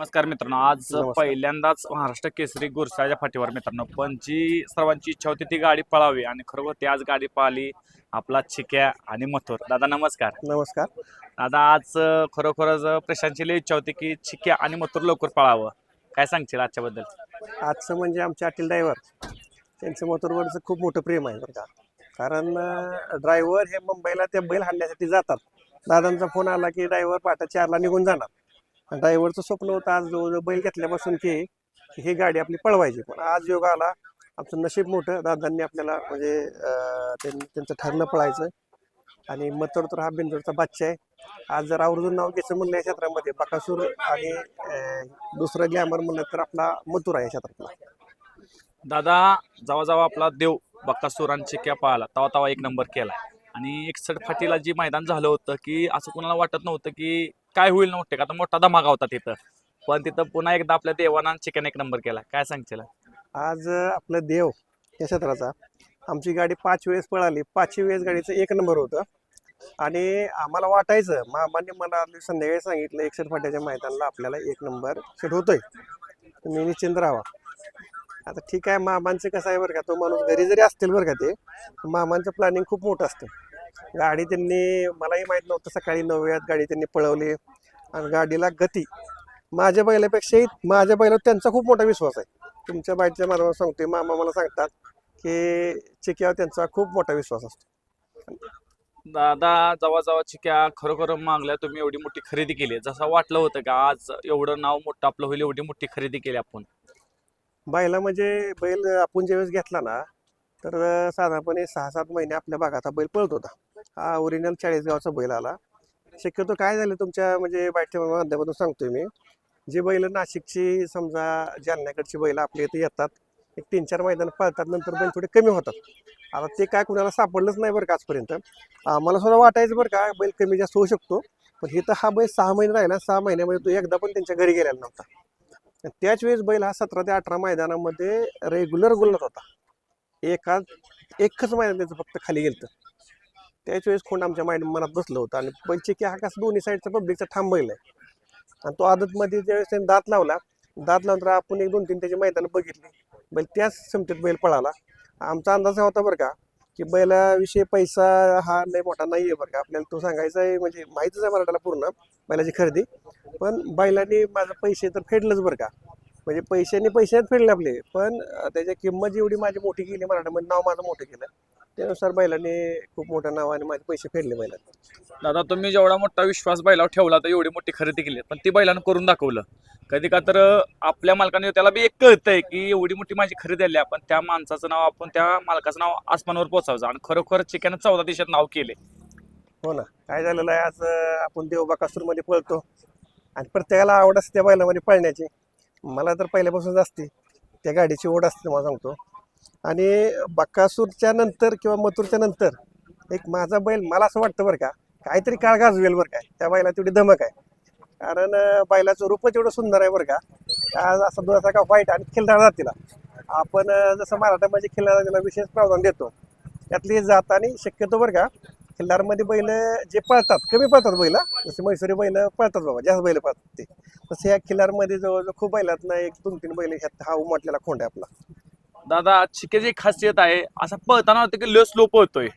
नमस्कार मित्रांनो आज. पहिल्यांदाच महाराष्ट्र केसरी गुरसाच्या फाटीवर मित्रांनो पण जी सर्वांची इच्छा होती ती गाडी पळावी आणि खरोखर ती आज गाडी पळाली आपला चिक्या आणि मथुर. दादा नमस्कार. नमस्कार. दादा आज खरोखरच अं, प्रशांतची लई इच्छा होती की चिक्या आणि मथुर लवकर पळावं. काय सांगशील आजच्याबद्दल? आजचं म्हणजे आमचे अटील ड्रायव्हर त्यांचं मोटरवरचं खूप मोठं प्रेम आहे बरं का. कारण ड्रायव्हर हे मुंबईला ते बैल हाणण्यासाठी जातात. दादांचा फोन आला की ड्रायव्हर पाटा चारला निघून जाणार. ड्रायव्हरचं स्वप्न होतं आज जवळजवळ बैल घेतल्यापासून की ही गाडी आपली पळवायची. पण आज योग आला. आमचं नशीब मोठं. दादांनी आपल्याला म्हणजे त्यां- त्यांचं ठरलं पळायचं. आणि मथुर तर हा बिंदूरचा बादशा आहे. आज जर आवर्जून नाव घ्यायचं म्हणलं या क्षेत्रामध्ये बकासूर आणि दुसरं ग्लॅमर म्हणलं तर आपला मथुर आहे या क्षेत्रातला. दादा जेव्हा जेव्हा आपला देव बक्कासूर आणि आला पळाला तवा तवा एक नंबर केला आणि एकसठ फाटीला जी मैदान झालं होतं की असं कोणाला वाटत नव्हतं की काय होईल नव्हते का तर मोठा धमाका होता तिथं. पण तिथं पुन्हा एकदा आपल्या देवानं आणि चिकन एक नंबर केला. काय सांगशील? आज आपलं देव या क्षेत्राचा आमची गाडी पाच वेळेस पळाली. पाचवी वेळेस गाडीचं एक नंबर होतं. आणि आम्हाला वाटायचं मामाने मला संध्याकाळी सांगितलं एकसठ फाट्याच्या मैदानाला आपल्याला एक नंबर सेट होतोय. तुम्ही निश्चिंत राहा. आता ठीक आहे मामांचं कसं आहे बरं का तो माणूस घरी जरी असतील बरं का ते मामांचं प्लॅनिंग खूप मोठं असतं. गाडी त्यांनी मलाही माहीत नव्हतं सकाळी नऊ वेळात गाडी त्यांनी पळवली. आणि गाडीला गती. माझ्या बैलापेक्षाही माझ्या बैलावर त्यांचा खूप मोठा विश्वास आहे. तुमच्या बाईकच्या माध्यमात सांगतोय मामा मला सांगतात की चिक्यावर त्यांचा खूप मोठा विश्वास असतो. दादा जेव्हा जेव्हा चिक्या खरोखर मागल्या तुम्ही एवढी मोठी खरेदी केली. जसं वाटलं होतं का आज एवढं नाव मोठं आपलं होईल एवढी मोठी खरेदी केली आपण? बैला म्हणजे बैल आपण ज्यावेळेस घेतला ना तर साधारणपणे सहा सात महिने आपल्या भागाचा बैल पळत होता. हा ओरिजिनल चाळीसगावचा बैल आला. शक्यतो काय झालं तुमच्या म्हणजे बाईकच्या माध्यमातून सांगतोय मी. जे बैल नाशिकची समजा जालन्याकडची बैल आपल्या इथे येतात एक तीन चार मैदान पळतात नंतर बैल थोडे कमी होतात. आता ते काय कुणाला सापडलंच नाही बरं का आजपर्यंत. आम्हाला सुद्धा वाटायचं बरं का बैल कमी जास्त होऊ शकतो. पण इथं हा बैल सहा महिने राहिला सहा महिन्यामध्ये तो एकदा पण त्यांच्या घरी गेलेला नव्हता. त्याच वेळेस बैल हा सतरा ते अठरा मैदानामध्ये रेग्युलर गुलत होता. एका एकच मैदान त्याचं फक्त खाली गेलं त्याच वेळेस खोंड आमच्या माइंड मनात बसलं होतं आणि पंचकी हा कसं दोन्ही साईडचा पब्लिकचा ठाम बैल आहे. आणि तो आदतमध्ये ज्यावेळेस त्याने दात लावला दात लावून तर आपण एक दोन तीन त्याची मैदानं बघितली. बैल त्याच क्षमतेत बैल पळाला. आमचा अंदाज हा होता बरं का की बैलाविषयी पैसा हा लय मोठा नाही आहे बरं का. आपल्याला तो सांगायचा आहे म्हणजे माहितीच आहे मराठाला पूर्ण बैलाची खरेदी. पण बैलाने माझं पैसे तर फेडलंच बरं का. म्हणजे पैशांनी पैशात फेडले आपले. पण त्याच्या किंमत जेवढी माझी मोठी केली मराठामध्ये नाव माझं मोठं केलं त्यानुसार बैलांनी खूप मोठं नाव आणि माझे पैसे फेडले बैलांनी. दादा तुम्ही जेवढा मोठा विश्वास बैलावर ठेवला तर एवढी मोठी खरेदी केली. पण ती बैलानं करून दाखवलं. कधी का तर आपल्या मालकाने त्याला बी एक कळतंय की एवढी मोठी माझी खरेदी आली आपण त्या माणसाचं नाव आपण त्या मालकाचं नाव आसमानावर पोचावचं आणि खरोखर चिकन चौदा देशात नाव केले. हो ना. काय झालेलं आहे आज आपण देवबाकासूरमध्ये पळतो. आणि प्रत्येकाला आवड असते त्या बैलामध्ये पळण्याची. मला तर पहिल्यापासूनच असते. त्या गाडीची ओढ असते मला सांगतो. आणि बक्कासूरच्या नंतर किंवा मथुरच्या नंतर एक माझा बैल मला असं वाटतं बरं का काहीतरी काळ गाजवेल बरं काय त्या बैला तेवढी धमक आहे. कारण बैलाचं रूपच एवढं सुंदर आहे बरं का. आज असं दुधाचा का वाईट आणि खिल्लार जातीला. आपण जसं मराठा म्हणजे खिल्लार जातीला विशेष प्रावधान देतो. त्यातली जात आणि शक्यतो बरं का खिल्लारमध्ये बैल जे पळतात कमी पळतात बैल जसे मैसुरी बैल पळतात बाबा जास्त बैल पळतात ते. तसं या खिल्लारमध्ये जवळजवळ खूप बैलात ना एक दोन तीन बैल ह्यात हा उमटलेला खोंड आहे आपला. दादा चिकेची एक खासियत आहे असा पळताना वाटतं की लय स्लो पळतोय.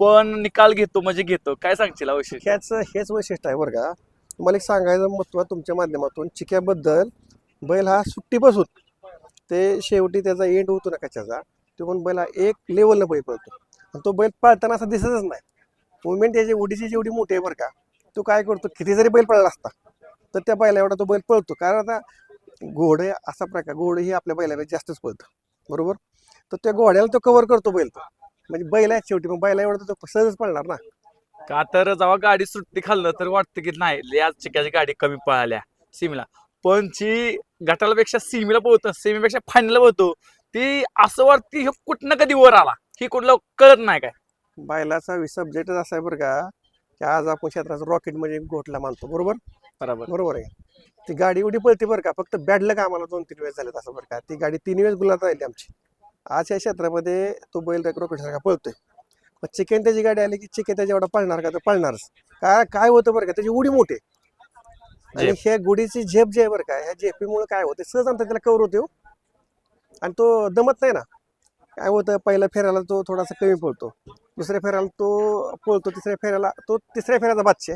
पण निकाल घेतो म्हणजे घेतो. काय सांगशील हा विषय? ह्याच हेच वैशिष्ट्य आहे बरं का. तुम्हाला एक सांगायचं महत्त्व तुमच्या माध्यमातून चिक्याबद्दल बैल हा सुट्टीपासून ते शेवटी त्याचा एंड होतो ना कशाचा तो पण बैल हा एक लेवलनं बैल पळतो. आणि तो बैल पळताना असा दिसतच नाही. मुवमेंट त्याची उडीची जेवढी मोठी आहे बरं का. तो काय करतो किती जरी बैल पळला असता तर त्या बैला एवढा तो बैल पळतो. कारण आता घोडे असा प्रकार घोडे ही आपल्या बैलापेक्षा जास्तच पळतं. बरोबर? तर त्या घोड्याला तो कव्हर करतो बैल तो. म्हणजे बैल आहे शेवटी मग बैला एवढा तर तो सहजच पळणार ना. का तर जेव्हा गाडी सुट्टी खाल्लं तर वाटतं की नाही लय आज चिक्याची गाडी कमी पळाल्या सिमीला. पण जी गटालापेक्षा सीमीला पोहतो सीमेपेक्षा फायनल पोहतो ती असं वाटते हे कुठनं कधी वर आला? ही कुठलं कळत नाही काय. बैलाचा सब्जेक्टच असा आहे बरं का की आज आपण क्षेत्राचं रॉकेट म्हणजे घोटला मानतो बरोबर? बरोबर. बरोबर आहे. ती गाडी एवढी पळते बरं का फक्त बॅडलं का आम्हाला दोन तीन वेळेस झाले असं बरं का. ती गाडी तीन वेळेस गुलात राहिली आमची. आज या क्षेत्रामध्ये तो बैल रॉकेट सारखा पळतोय. मग चिकन त्याची गाडी आली की चिकन त्याच्या एवढा पळणार का तर पळणारच. काय काय होतं बरं का त्याची उडी मोठी. आणि. ह्या गुढीची झेप जी आहे बरं का ह्या झेपीमुळे काय होते सहज अंतर त्याला कवर होते हो. आणि तो दमत नाही ना. काय होतं पहिल्या फेऱ्याला तो थोडासा कमी पळतो. दुसऱ्या फेऱ्याला तो पळतो तिसऱ्या फेऱ्याला तो तिसऱ्या फेऱ्याचा बादशे.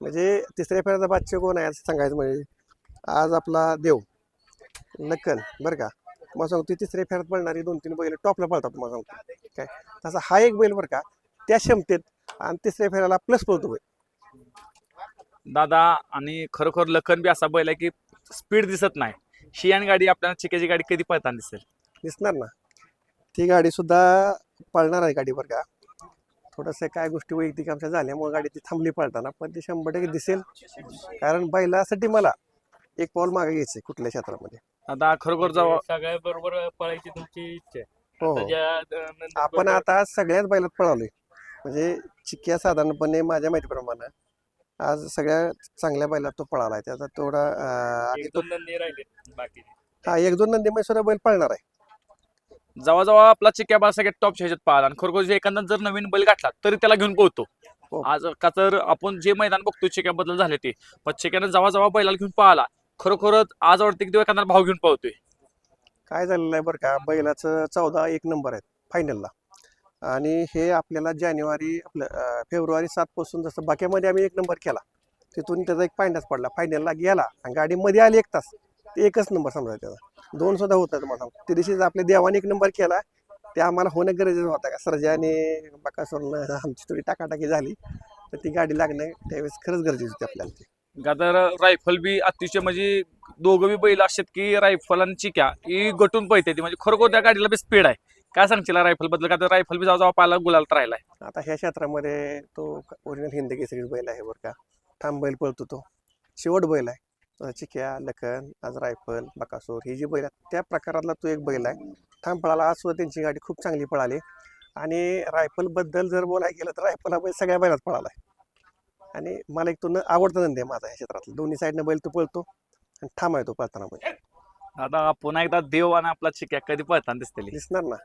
म्हणजे तिसऱ्या फेऱ्याचा बादशे कोण आहे असं सांगायचं म्हणजे? आज आपला देव लक्कन बरं का? मग सांगतो तिसऱ्या फेऱ्यात पळणारी दोन तीन बैल टॉपला पळतात मग सांगतो. काय? तसा हा एक बैल बरं का त्या क्षमतेत आणि तिसऱ्या फेऱ्याला प्लस पळतो बैल. दादा आणि खरोखर लखन बी असा बैल आहे की स्पीड दिसत नाही. शियान गाडी आपल्याला चिक्याची गाडी कधी पळताना दिसेल? दिसणार ना. ती गाडी सुद्धा पळणार आहे गाडी बरं का. थोडंसं काय गोष्टी वैयक्तिक आमच्या झाल्यामुळे गाडी ती थांबली पळताना पण ती शंभर टक्के दिसेल. कारण बैलासाठी मला एक पाऊल मागे घ्यायचे कुठल्या क्षेत्रामध्ये. दादा खरोखर जावं सगळ्या बरोबर पळायची तुमची इच्छा आहे. हो. हो त्याच्या, आपण आता सगळ्याच बैलात पळालोय. म्हणजे चिक्क्या साधारणपणे माझ्या माहितीप्रमाणे आज सगळ्या चांगल्या बैलात तो पळालाय. त्याचा थोडा अं, एक दोन नंदी राहिले बाकी हा एक दोन नंदी सुद्धा बैल पळणार आहे. जेव्हा आपला चिक्या बाल सगळ्यात टॉपच्या ह्याच्यात पाहिला. आणि खरोखर जे एखादा जर नवीन बैल गाठला तरी त्याला घेऊन पोहतो हो. आज का तर आपण जे मैदान बघतो चिक्याबद्दल झाले ते पण चिक्यानं जेव्हा बैलाला घेऊन पाहिला खरोखरच आज वाटते की एखादा भाव घेऊन पळतोय. काय झालेलं आहे बरं का बैलाचं चौदा एक नंबर आहेत फायनलला आणि हे आपल्याला जानेवारी आपलं फेब्रुवारी सात पासून जसं बाक्यामध्ये आम्ही एक नंबर केला तिथून त्याचा एक फायनलच पडला. फायनलला गेला आणि गाडी मध्ये आली एक तास. ते एकच नंबर समजा त्याचा. दोन सुद्धा होत नाही तुम्हाला दिवशी आपल्या देवाने एक नंबर केला ते आम्हाला होणं गरजेचं होतं का? सरजा आणि बकासूरनं आमची थोडी टाकाटाकी झाली तर ती गाडी लागणं त्यावेळेस खरंच गरजेची होती आपल्याला ती. तर रायफल बी अतिशय म्हणजे दोघं बी बैल असतात की रायफल आणि चिक्या ही गटून पळते ती. म्हणजे खरोखर त्या गाडीला बी स्पीड आहे. काय सांगशील रायफलबद्दल का तर रायफल बी जेव्हा जेव्हा पाहायला गुलाल राहिलाय. आता ह्या क्षेत्रामध्ये तो ओरिजिनल हिंद केसरी बैल आहे बरं का. ठाम बैल पळतो तो. शेवट बैल आहे. चिक्या लखन आज रायफल बकासूर ही जी बैल आहेत त्या प्रकारातला तो एक बैल आहे. ठाम पळाला. आज सुद्धा त्यांची गाडी खूप चांगली पळाली. आणि रायफलबद्दल जर बोलायला गेलं तर रायफल हा बैल सगळ्या बैलात पळाला आहे. आणि मला एक तो न आवडता धंदे आहे माझा ह्या क्षेत्रातला. दोन्ही साईडनं बैल तो पळतो आणि ठाम आहे तो पळताना बैल. आता पुन्हा एकदा देव आणि आपला चिक्या कधी पळताना दिसतील? दिसणार ना.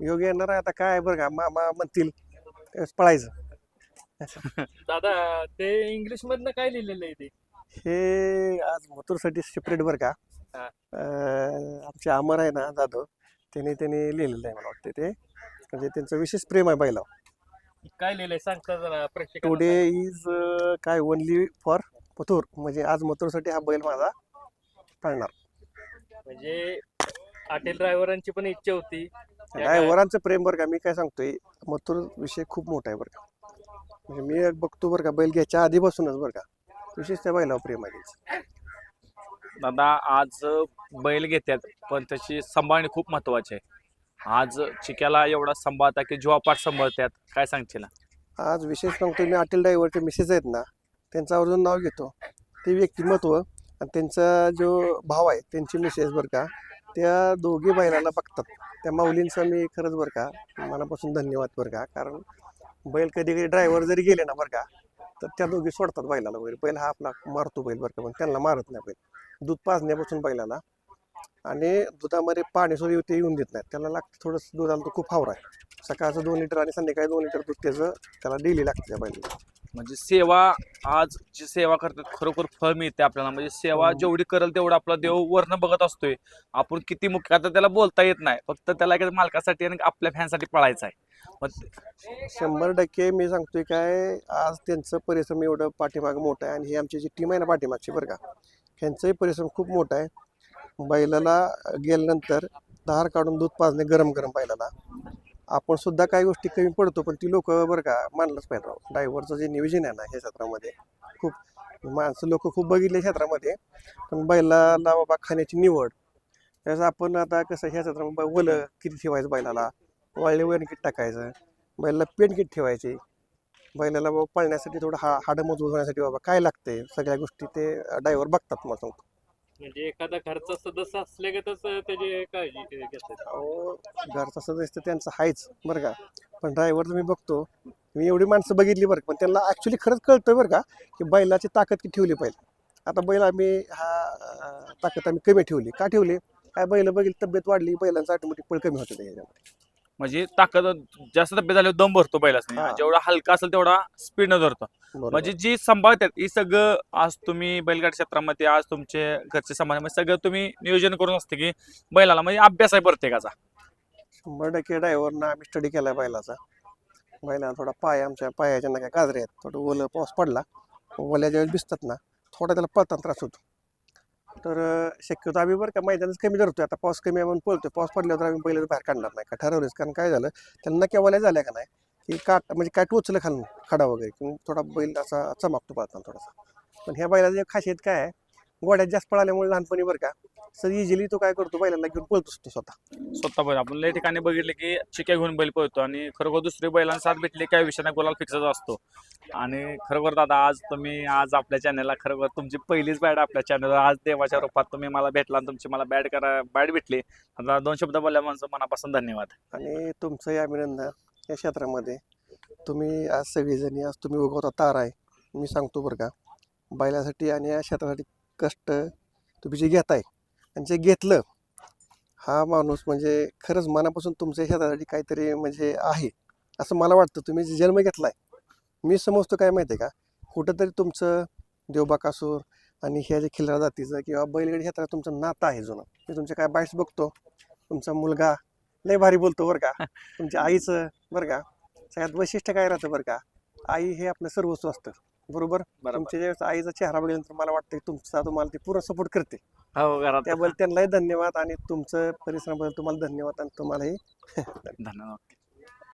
योग येणार आहे. आता काय आहे बरं का? मामा म्हणतील पळायचं. दादा ते इंग्लिश मधनं काय लिहिलेलं आहे ते? हे आज मथुरसाठी सेपरेट बरं का? आमचे अमर आहे ना जाधव त्याने त्याने लिहिलेलं आहे मला वाटतं ते. म्हणजे त्यांचं विशेष प्रेम आहे बैला काय लिहिलंय? सांगता जरा टुडे इज काय? Only for Mathur. म्हणजे आज मथुरसाठी हा बैल माझा पळणार. म्हणजे हॉटेल ड्रायव्हरांची पण इच्छा होती. ड्रायव्हरांचं प्रेम बरं का? मी काय सांगतोय मथुर विषय खूप मोठा आहे बरं का. म्हणजे मी एक बघतो बरं का बैल घ्यायच्या आधीपासूनच बरं का. विशेष त्या बैलावर प्रेम आहे त्यांचं. दादा आज बैल घेतात पण त्याची सांभाळणे खूप महत्वाची आहे. आज चिक्याला एवढा सांभाळता की जीवापाठ सांभाळतात काय सांगशील? आज विशेष सांगतो मी अटील ड्रायव्हरचे मिसेस आहेत ना त्यांचं अजून नाव घेतो. ते व्यक्तिमत्व आणि त्यांचा जो भाव आहे त्यांची मिसेस बरं का त्या दोघी बैलाला बघतात. त्या माऊलींचा मी खरंच बरं का मनापासून धन्यवाद बरं का कारण बैल कधी कधी ड्रायव्हर जरी गेले ना बरं का तर त्या दोघी सोडतात बैलाला बैल बैल हा आपला मारतो बैल बरं का पण त्यांना मारत नाही बैल. दूध पाजण्यापासून बैलाला. आणि दुधामध्ये पाणी सुद्धा ते येऊन देत नाही त्याला लागतं थोडंसं दुधाला तो खूप फावरा आहे. सकाळचं दोन लिटर आणि संध्याकाळी दोन लिटर दूध त्याचं त्याला डेली लागतं त्या बैलाला. म्हणजे सेवा आज जी सेवा करतात खरोखर फळ मिळते आपल्याला. म्हणजे सेवा हो. जेवढी करेल तेवढा आपला देव वर्ण बघत असतोय. आपण किती मुख्य आता त्याला बोलता येत नाही. फक्त त्याला एखाद्या मालकासाठी आणि आपल्या फॅनसाठी पळायचं आहे. मग शंभर टक्के मी सांगतोय काय आज त्यांचं परिश्रम एवढं पाठीमाग मोठं आहे आणि ही आमची जी टीम आहे ना पाठीमागची बरं का ह्यांचंही परिश्रम खूप मोठा आहे. बैलाला गेल्यानंतर धार काढून दूध पाजणे गरम गरम बैलाला. आपण सुद्धा काही गोष्टी कमी पडतो पण ती लोक बरं का मानलंच पाहिजे राव. ड्रायव्हरचं जे नियोजन आहे ना ह्या क्षेत्रामध्ये खूप माणसं लोक खूप बघितले क्षेत्रामध्ये पण बैलाला बाबा खाण्याची निवड. त्याचं आपण आता कसं ह्या क्षेत्रामध्ये वलं किती ठेवायचं बैलाला? वाळले वैरण किती टाकायचं? बैलाला पेंट किट ठेवायची? बैलाला बाबा पळण्यासाठी थोडं हा हाडं मजबूत होण्यासाठी बाबा काय लागते सगळ्या गोष्टी ते ड्रायव्हर बघतात मग. सांगतो म्हणजे एखादा घरचा सदस्य असल्यागतच त्याची काळजी घेतात अहो घरचा सदस्य त्यांचं आहेच बरं का. पण ड्रायव्हर मी बघतो मी एवढी माणसं बघितली बरं का, पण त्यांना ॲक्च्युली खरंच कळतं बरं का की बैलाची ताकद की ठेवली पाहिजे. आता बैल आम्ही हा अं, ताकद आम्ही कमी ठेवली. का ठेवली? काय बैल बघितली तब्येत वाढली बैलांचा ऑटोमॅटिक पळ कमी होतं त्याच्यामध्ये. म्हणजे ताकद जास्त तब्येत झाल्यावर दम भरतो बैलाच. हा. जेवढा हलका असेल तेवढा स्पीडनं धरतो. म्हणजे जी सांभाळतात ही सगळं आज तुम्ही बैलगाडी क्षेत्रामध्ये आज तुमचे घरचे सांभाळ म्हणजे सगळं तुम्ही नियोजन करून असते की बैलाला म्हणजे अभ्यास आहे प्रत्येकाचा. शंभर टक्के ड्रायव्हरनं आम्ही स्टडी केलाय बैलाचा. बैलाला थोडा पाय आमच्या पायाच्या नका गाजरे आहेत. थोडं ओलं पाऊस पडला ओल्या ज्यावेळेस भिजतात ना थोडा त्याला पळताना त्रास होतो. तर शक्यतो आम्ही बरं का मैदानच कमी धरतो आता पाऊस कमी आहे म्हणून पळतोय पाऊस पडल्यावर आम्ही बैल बाहेर काढणार नाही. का ठरवलंच कारण काय झालं? त्यांना केव्हा झाल्या का नाही? की काट म्हणजे काय टोचलं खालून खडा वगैरे. किंवा थोडा बैल असा चमकतो पाळताना थोडासा. पण ह्या बैलाची खासियत काय आहे? गोड्यात जास्त पळाल्यामुळे लहानपणी बरं का सर इजिली तो काय करतो बैलांना घेऊन पळतोच तो स्वतः. स्वतः बैल. आपण लय ठिकाणी बघितले की चिक्या घेऊन बैल पळतो आणि खरोखर दुसरी बैलांना साथ भेटली काय विषय नाही गुलाल फिक्सच असतो. आणि खरोखर दादा आज तुम्ही आज आपल्या चॅनलला खरोखर तुमची पहिलीच बॅट आपल्या चॅनलवर आज देवाच्या रूपात तुम्ही मला भेटला आणि तुमची मला बॅट करा बॅट भेटली. आता दोन शब्द बोलल्या माणसं मनापासून धन्यवाद. आणि तुमचंही अभिनंदन या क्षेत्रामध्ये तुम्ही आज सगळेजणी आज तुम्ही उगवता तार आहे. मी सांगतो बरं का बैलासाठी आणि या क्षेत्रासाठी कष्ट तुम्ही जे घेताय आणि जे घेतलं हा माणूस म्हणजे खरंच मनापासून तुमच्या क्षेत्रासाठी काहीतरी म्हणजे आहे. असं मला वाटतं. तुम्ही जे जन्म घेतलाय मी समजतो काय माहिती आहे का? कुठंतरी तुमचं देवबाकासूर आणि ह्या जे खिल्लार जातीचं किंवा बैलगाडी क्षेत्रात तुमचं नातं आहे जुनं. मी तुमचे काय बाईट्स बघतो. तुमचा मुलगा लय भारी बोलतो बरं का. तुमच्या आईचं बरं का सगळ्यात वैशिष्ट्य काय राहतं बरं का? आई हे आपलं सर्वस्व असतं. बरोबर? तुमच्या ज्यावेळेस आईचा चेहरा बघितल्यानंतर मला वाटतं की तुमचा तुम्हाला ती पूर्ण सपोर्ट करते. हो घरात त्याबद्दल त्यांनाही धन्यवाद आणि तुमचं परिश्रमाबद्दल तुम्हाला धन्यवाद आणि तुम्हालाही धन्यवाद.